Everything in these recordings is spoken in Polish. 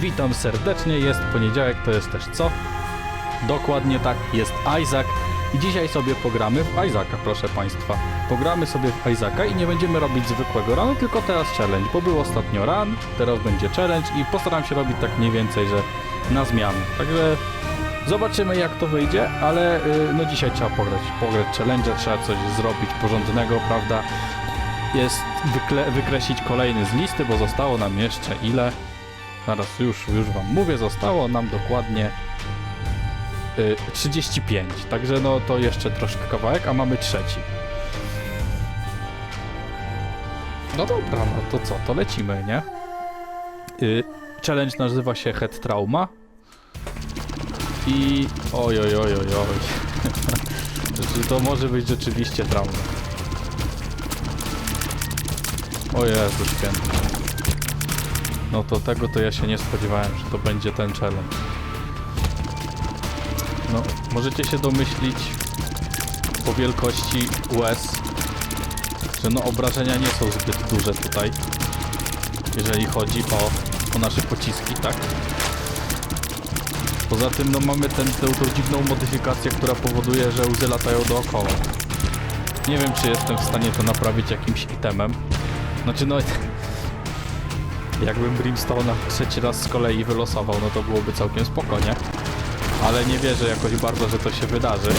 Witam serdecznie, jest poniedziałek, to jest też co? Dokładnie tak, jest Isaac i dzisiaj sobie pogramy w Isaaca, proszę Państwa. Pogramy sobie w Isaaca i nie będziemy robić zwykłego ranu, tylko teraz challenge, bo był ostatnio ran, teraz będzie challenge i postaram się robić tak mniej więcej, że na zmianę. Także zobaczymy jak to wyjdzie, ale y, no dzisiaj trzeba pograć, pograć challenge, trzeba coś zrobić porządnego, prawda? Jest wykle- wykreślić kolejny z listy, bo zostało nam jeszcze ile? Zaraz już, już wam mówię, zostało nam dokładnie y, 35. Także no to jeszcze troszkę kawałek, a mamy trzeci. No dobra, no to co, to lecimy, nie? Y, challenge nazywa się Head Trauma. I oj, oj, oj, oj, to może być rzeczywiście trauma. O Jezu święty. No to tego to ja się nie spodziewałem, że to będzie ten challenge. No, możecie się domyślić po wielkości łez, że no obrażenia nie są zbyt duże tutaj, jeżeli chodzi o, o nasze pociski, tak? Poza tym no mamy ten, tę, tą dziwną modyfikację, która powoduje, że łzy latają dookoła. Nie wiem, czy jestem w stanie to naprawić jakimś itemem. Znaczy no... Jakbym Brimstone'a trzeci raz z kolei wylosował, no to byłoby całkiem spoko, nie? Ale nie wierzę jakoś bardzo, że to się wydarzy.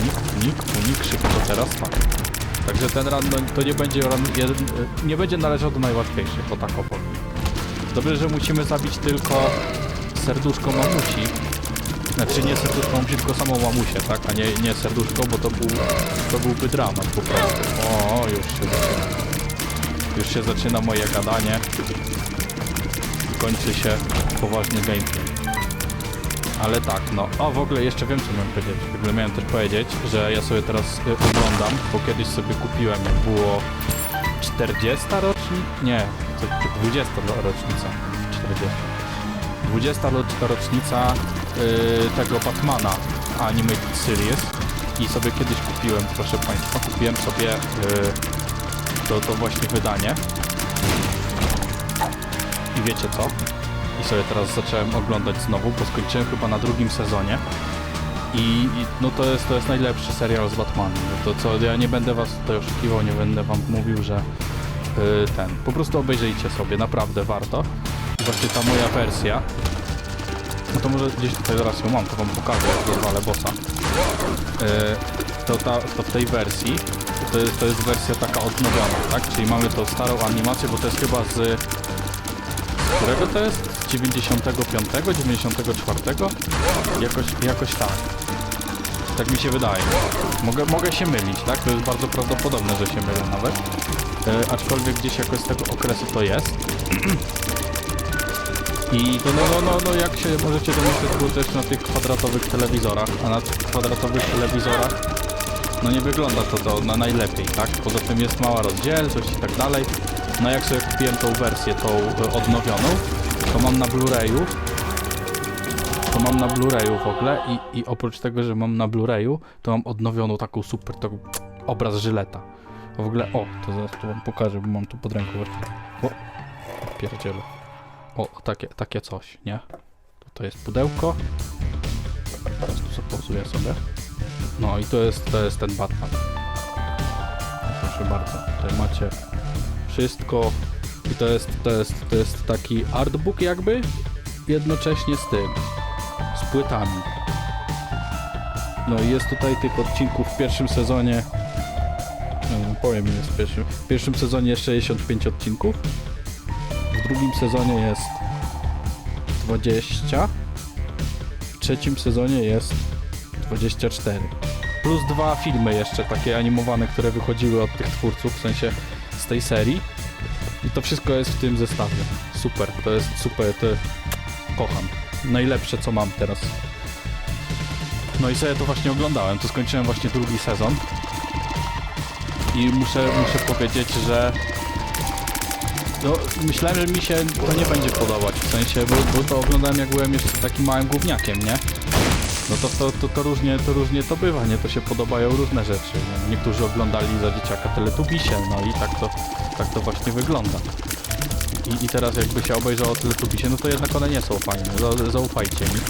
Unik, unik, unik, szybko teraz, tak. Także ten run, no, to nie będzie run, nie będzie należał do najłatwiejszych, o tak opowiem. Dobrze, że musimy zabić tylko serduszko mamusi. Znaczy nie serduszko mamusi, tylko samą mamusię, tak? A nie, nie serduszko, bo to, był, to byłby dramat po prostu. O, już się zaczyna. Już się zaczyna moje gadanie. Kończy się poważny gameplay. Ale tak, no. O, w ogóle jeszcze wiem, co miałem powiedzieć. W ogóle miałem też powiedzieć, że ja sobie teraz y, oglądam, bo kiedyś sobie kupiłem, jak było 40 rocznica? Nie, to 20 rocznica. 40. 20 ro- rocznica y, tego Batmana Animated Series i sobie kiedyś kupiłem, proszę Państwa, kupiłem sobie y, to, to właśnie wydanie. I wiecie co? I sobie teraz zacząłem oglądać znowu, bo skończyłem chyba na drugim sezonie. I, i no to jest, to jest najlepszy serial z Batmanem. To co, ja nie będę was tutaj oszukiwał, nie będę wam mówił, że y, ten. Po prostu obejrzyjcie sobie, naprawdę warto. I właśnie ta moja wersja. No to może gdzieś tutaj zaraz ją mam, to wam pokażę, jak rozwalę bossa. Y, to, ta, to w tej wersji to jest, to jest wersja taka odnowiona, tak? Czyli mamy tą starą animację, bo to jest chyba z... z którego to jest? Z 95, 94? Jakoś, jakoś tak. Tak mi się wydaje. Mogę, mogę się mylić, tak? To jest bardzo prawdopodobne, że się mylę nawet. E, aczkolwiek gdzieś jakoś z tego okresu to jest. I to no, no, no, no jak się możecie domyśleć, było jest na tych kwadratowych telewizorach, a na tych kwadratowych telewizorach no nie wygląda to, to na najlepiej, tak? Poza tym jest mała rozdzielczość i tak dalej. No jak sobie kupiłem tą wersję, tą e, odnowioną, to mam na Blu-rayu to mam na Blu-rayu w ogóle i, i oprócz tego, że mam na Blu-rayu, to mam odnowioną taką super, taką obraz żyleta. W ogóle, o, to zaraz to wam pokażę, bo mam tu pod ręką właśnie. O, pierdzielę. O, takie, takie coś, nie? To, jest pudełko. Teraz tu zapauzuję sobie. No i to jest, to jest ten Batman. Proszę bardzo, tutaj macie wszystko. I to jest, to jest, to jest taki artbook jakby, jednocześnie z tym, z płytami. No i jest tutaj tych odcinków w pierwszym sezonie, no, powiem jest w pierwszym, w pierwszym sezonie jest 65 odcinków, w drugim sezonie jest 20, w trzecim sezonie jest 24. Plus dwa filmy jeszcze takie animowane, które wychodziły od tych twórców, w sensie z tej serii. I to wszystko jest w tym zestawie. Super, to jest super, to kocham. Najlepsze co mam teraz. No i sobie to właśnie oglądałem, to skończyłem właśnie drugi sezon. I muszę, muszę powiedzieć, że No, myślałem, że mi się to nie będzie podobać, w sensie, bo, bo to oglądałem jak byłem jeszcze takim małym gówniakiem, nie? No to, to, to, to, różnie, to różnie to bywa, nie? To się podobają różne rzeczy. Nie? Niektórzy oglądali za dzieciaka Teletubisie, no i tak to, tak to właśnie wygląda. I, I teraz jakby się obejrzało Teletubisie, no to jednak one nie są fajne, za, zaufajcie mi.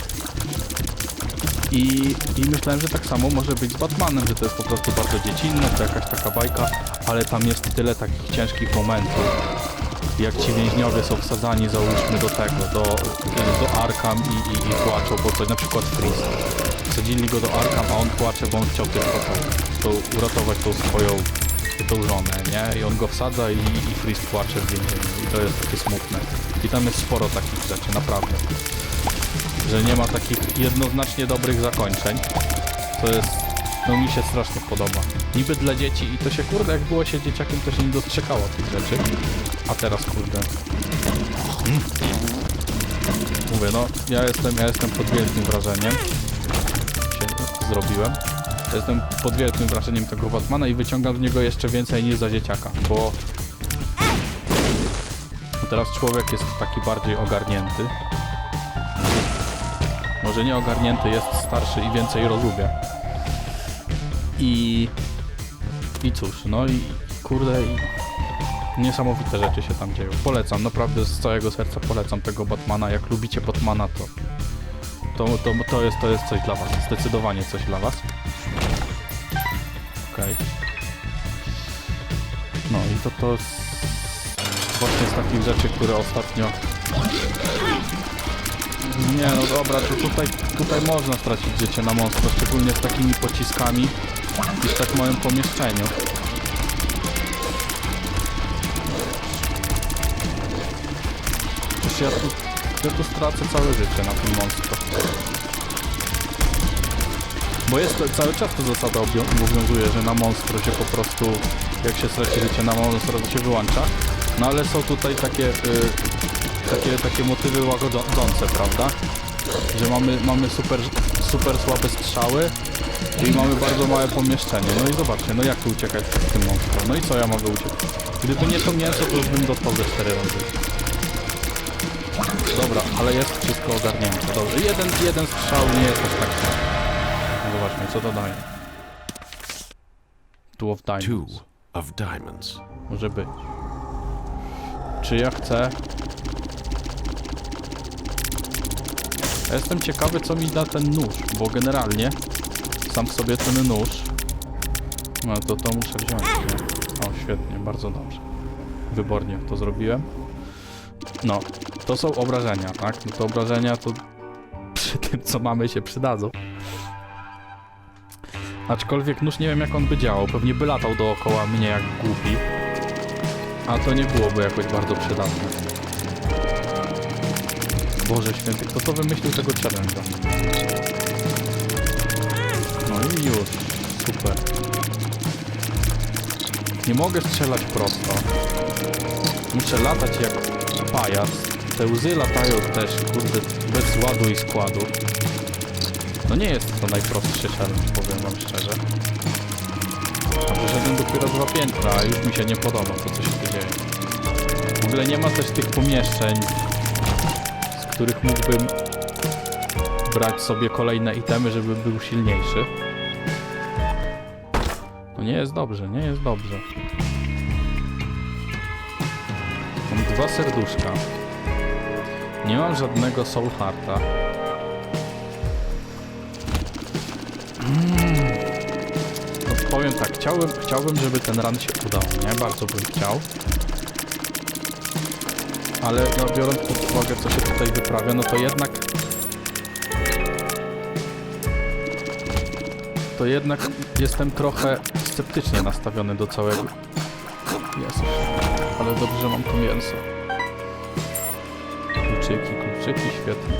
I, I myślałem, że tak samo może być z Batmanem, że to jest po prostu bardzo dziecinne, to jakaś taka bajka, ale tam jest tyle takich ciężkich momentów, jak ci więźniowie są wsadzani, załóżmy do tego, do, do Arkham i, i, i płaczą, bo coś, na przykład Freeze. Wsadzili go do Arkham, a on płacze, bo on chciał tylko to, to uratować tą swoją tą żonę, nie? I on go wsadza i, i płacze w więzieniu. I to jest takie smutne. I tam jest sporo takich rzeczy, naprawdę. Że nie ma takich jednoznacznie dobrych zakończeń. To jest... No mi się strasznie podoba. Niby dla dzieci i to się kurde, jak było się dzieciakiem, to się nie dostrzekało tych rzeczy. A teraz kurde. Mm. Mówię, no ja jestem, ja jestem pod wielkim wrażeniem. Się zrobiłem. Jestem pod wielkim wrażeniem tego Batmana i wyciągam z niego jeszcze więcej niż za dzieciaka, bo bo teraz człowiek jest taki bardziej ogarnięty. Może nie ogarnięty, jest starszy i więcej rozumie. I... I cóż, no i kurde, i niesamowite rzeczy się tam dzieją. Polecam, naprawdę z całego serca polecam tego Batmana. Jak lubicie Batmana, to to, to, to, jest, to jest coś dla was. Zdecydowanie coś dla was. Okej. No i to to jest właśnie z takich rzeczy, które ostatnio... Nie no dobra, to tutaj, tutaj można stracić życie na monstro, szczególnie z takimi pociskami w tak małym pomieszczeniu. Przecież ja tu, ja tu stracę całe życie na tym monstro. Bo jest to, cały czas to zasada obowiązuje, że na monstro się po prostu, jak się straci życie na monstro, to się wyłącza. No ale są tutaj takie, y, takie, takie motywy łagodzące, prawda? Że mamy, mamy super, super słabe strzały i mamy bardzo małe pomieszczenie. No i zobaczcie, no jak tu uciekać z tym monstro? No i co ja mogę uciekać? Gdyby nie to mięso, to już bym dostał ze 4 razy. Dobra, ale jest wszystko ogarnięte. Dobrze, jeden, jeden strzał nie jest aż tak. No Zobaczmy, co to daje. Two of Two Diamonds. of diamonds. Może być. Czy ja chcę... Ja jestem ciekawy, co mi da ten nóż, bo generalnie sam sobie ten nóż... No to to muszę wziąć. Nie? O, świetnie, bardzo dobrze. Wybornie to zrobiłem. No, to są obrażenia, tak? No to obrażenia to przy tym, co mamy, się przydadzą. Aczkolwiek nóż nie wiem, jak on by działał. Pewnie by latał dookoła mnie jak głupi. A to nie byłoby jakoś bardzo przydatne. Boże święty, kto to wymyślił tego challenge'a? No i już. Super. Nie mogę strzelać prosto. Muszę latać jak pajac. Te łzy latają też, kurde, bez ładu i składu. No nie jest to najprostszy challenge, powiem wam szczerze. A przeszedłem dopiero dwa piętra, a już mi się nie podoba to, co się tu dzieje. W ogóle nie ma też tych pomieszczeń, których mógłbym brać sobie kolejne itemy, żeby był silniejszy. No nie jest dobrze, nie jest dobrze. Mam dwa serduszka. Nie mam żadnego soul hearta. No powiem tak, chciałbym, chciałbym, żeby ten run się udał, nie? Bardzo bym chciał. Ale no, biorąc pod uwagę, co się tutaj wyprawia, no to jednak... To jednak jestem trochę sceptycznie nastawiony do całego... Jezu, ale dobrze, że mam to mięso. Kluczyki, kluczyki, świetnie.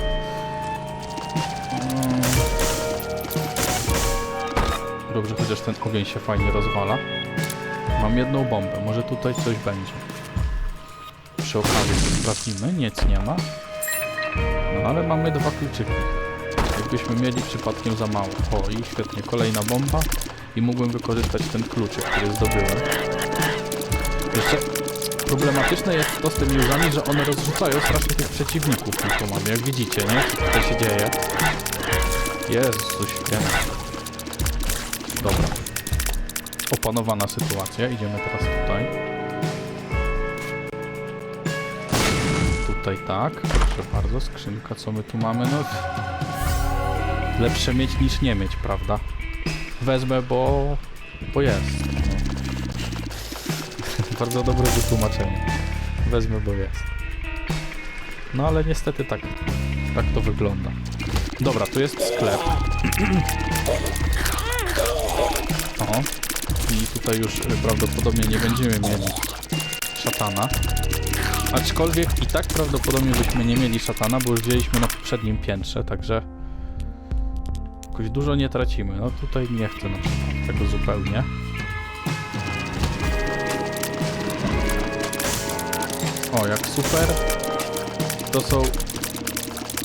Dobrze, chociaż ten ogień się fajnie rozwala. Mam jedną bombę, może tutaj coś będzie. Przy okazji sprawdzimy, nic nie ma. No ale mamy dwa kluczyki. Jakbyśmy mieli przypadkiem za mało. O i świetnie, kolejna bomba. I mógłbym wykorzystać ten kluczyk, który zdobyłem. Jeszcze Problematyczne jest to z tymi łzami, że one rozrzucają strasznie tych przeciwników, to mamy, jak widzicie, nie? Co się dzieje. Jezus święty. Dobra. Opanowana sytuacja, idziemy teraz tutaj. Tutaj tak, proszę bardzo, skrzynka, co my tu mamy, no... Lepsze mieć niż nie mieć, prawda? Wezmę, bo... bo jest. No. Bardzo dobre wytłumaczenie. Wezmę, bo jest. No ale niestety tak, tak to wygląda. Dobra, tu jest sklep. O. I tutaj już prawdopodobnie nie będziemy mieli szatana. Aczkolwiek i tak prawdopodobnie byśmy nie mieli szatana, bo już wzięliśmy na poprzednim piętrze, także jakoś dużo nie tracimy. No tutaj nie chcę na przykład tego zupełnie. O, jak super. To są...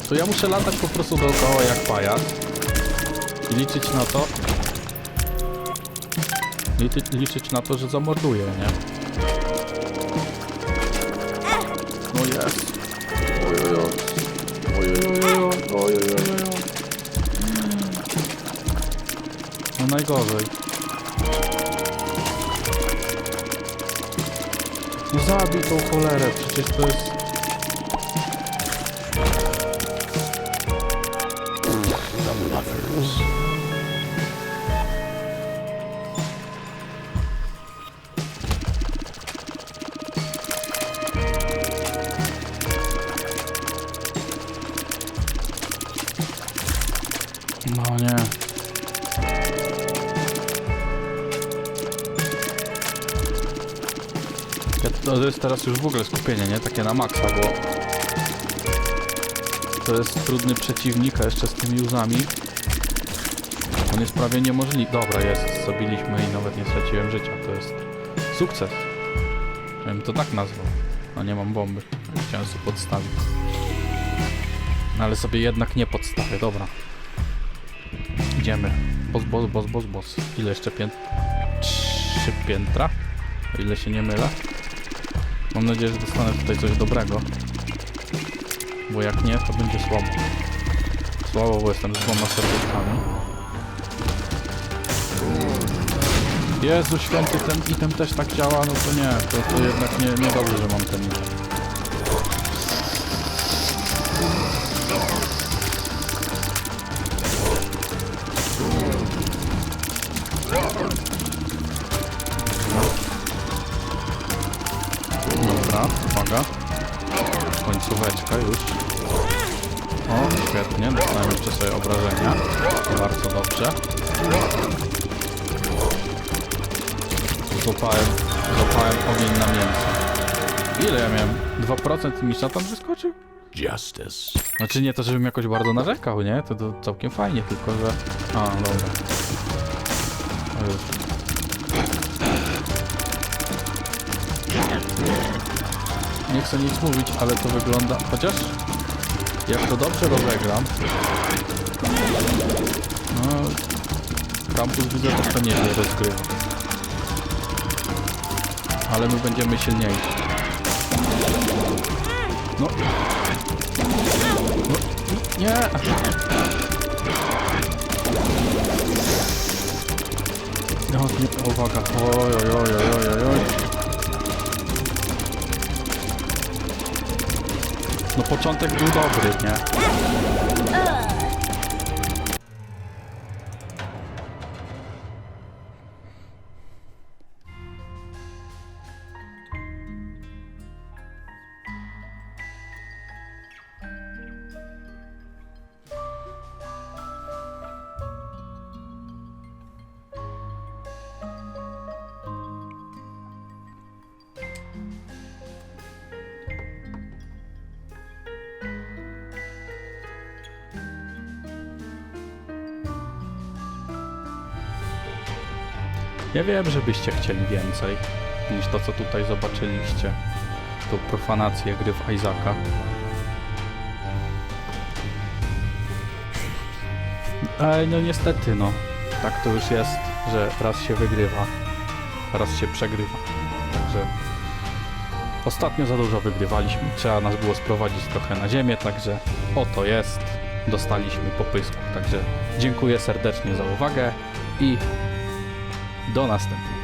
To ja muszę latać po prostu dookoła jak pajac. I liczyć na to... Liczy, liczyć na to, że zamorduję, nie? Jest. Ojojoj. Ojojoj. Ojojoj. No najgorzej. No zabij tą cholerę, przecież to jest... Ja, to jest teraz już w ogóle skupienie, nie? Takie na maksa, bo to jest trudny przeciwnik, a jeszcze z tymi łzami on jest prawie niemożliwy. Dobra, jest, zabiliśmy i nawet nie straciłem życia. To jest sukces. Ja to tak nazwał. No nie mam bomby. Chciałem sobie podstawić. No ale sobie jednak nie podstawię, dobra. Idziemy. Boss, boss, boss, boss, boss. Ile jeszcze pięt... Trzy piętra? O ile się nie mylę. Mam nadzieję, że dostanę tutaj coś dobrego. Bo jak nie, to będzie słabo. Słabo, bo jestem z dwoma serduszkami. Jezu święty, ten item też tak działa, no to nie, to, to jednak nie, nie dobrze, że mam ten item. Złapałem, złapałem ogień na mięso. Ile ja miałem? 2% i mi szatan wyskoczył? Justice. Znaczy nie to, żebym jakoś bardzo narzekał, nie? To, to całkiem fajnie, tylko że... A, dobra. O Jezu. Nie chcę nic mówić, ale to wygląda... Chociaż... Jak to dobrze rozegram... No... Krampus widzę, to nieźle rozgrywa. Ale my będziemy silniejsi. No... Nie! No, nie, uwaga. Oj, oj, oj, oj, oj, oj. No początek był dobry, nie? Ja wiem, żebyście chcieli więcej niż to, co tutaj zobaczyliście. Tą profanację gry w Isaaca. Ale no niestety, no. Tak to już jest, że raz się wygrywa, raz się przegrywa. Także Ostatnio za dużo wygrywaliśmy, trzeba nas było sprowadzić trochę na ziemię, także oto jest, dostaliśmy popysku. Także dziękuję serdecznie za uwagę i do następnego.